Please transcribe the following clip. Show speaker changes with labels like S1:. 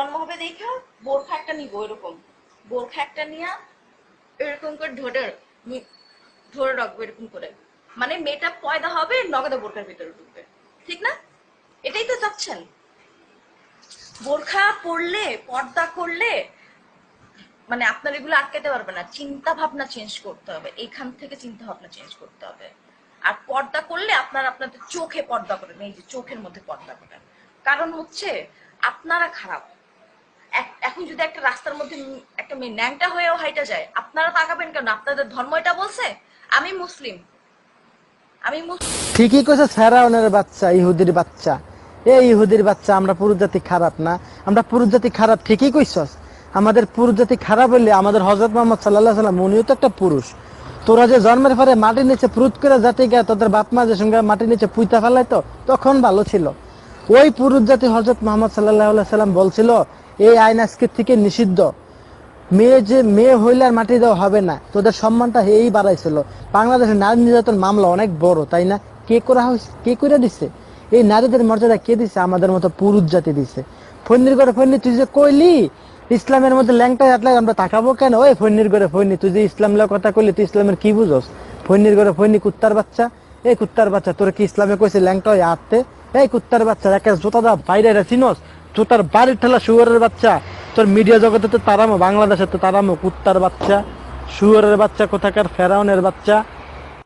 S1: জন্ম হবে দেখা, বোরখা একটা নিবো এরকম। বোরখা একটা নিয়ে এরকম করে ধরে ধরে রাখব এরকম করে। মানে মেয়েটা পয়দা হবে, নগদে বোরখার ভিতরে ঢুকবে। ঠিক না? এটাই তো চাচ্ছেন। বোরখা পরলে, পর্দা করলে মানে আপনার এগুলো আটকাতে পারবে না। চিন্তা ভাবনা চেঞ্জ করতে হবে। এখান থেকে চিন্তা ভাবনা চেঞ্জ করতে হবে। আর পর্দা করলে আপনার আপনাদের চোখে পর্দা করেন এই যে চোখের মধ্যে পর্দা করেন কারণ হচ্ছে, আপনারা খারাপ। এখন যদি একটা রাস্তার মধ্যে একটা মেয়ে ন্যাংটা হয়েও হাইটা যায়, আপনারা তাকাবেন কেন? আপনাদের ধর্ম এটা বলছে? আমি মুসলিম। আমি
S2: ঠিকই কইছে ফেরাউনের বাচ্চা, ইহুদির বাচ্চা। এই ইহুদির বাচ্চা, আমরা পুরুষ জাতি খারাপ না। আমরা পুরুষ খারাপ, ঠিকই কইছস। আমাদের পুরুষ জাতি খারাপ হইলে আমাদের হজরত মোহাম্মদ সাল্লাহ সাল্লাম উনিও তো একটা পুরুষ। তোরা যে জন্মের পরে মাটির নিচে প্রুত করে জাতি গা তোদের বাপ মা যে সঙ্গে মাটির নিচে পুইতা ফেলাইতো, তখন ভালো ছিল। ওই পুরুষ জাতি হজরত মোহাম্মদ সাল্লাহ সাল্লাম বলছিল, এই আইন আজকের থেকে নিষিদ্ধ। মেয়ে যে, মেয়ে হইলে আর মাটি দেওয়া হবে না। তোদের সম্মানটা এই বাড়াইছিল। বাংলাদেশের নারী নির্যাতন মামলা অনেক বড়, তাই না? কে করা কে করে দিছে? এই নারীদের মর্যাদা কে দিছে? আমাদের মতো পুরুষ জাতি দিছে। ফন্নির করে ফন্নি, তুই যে কইলি, ইসলামের মধ্যে ল্যাংটা আটলে আমরা তাকাবো কেন? ওই ফন্নির করে ফন্নি, তুই যে ইসলাম কথা কইলি, তুই ইসলামের কি বুঝোস? ফন্নির করে ফন্নি, কুত্তার বাচ্চা? এই কুত্তার বাচ্চা, তোর কি ইসলামে কইছে ল্যাংটা হয়ে আটতে এই কুত্তার বাচ্চা একে জোতা দা, বাইরে রে, চিনস? জোতার বাড়ির ঠেলা শুয়ারের বাচ্চা। তোর মিডিয়া জগতে তো তারামো, বাংলাদেশে তো তারামো কুত্তার বাচ্চা। শুয়ারের বাচ্চা কোথাকার, ফেরাউনের বাচ্চা।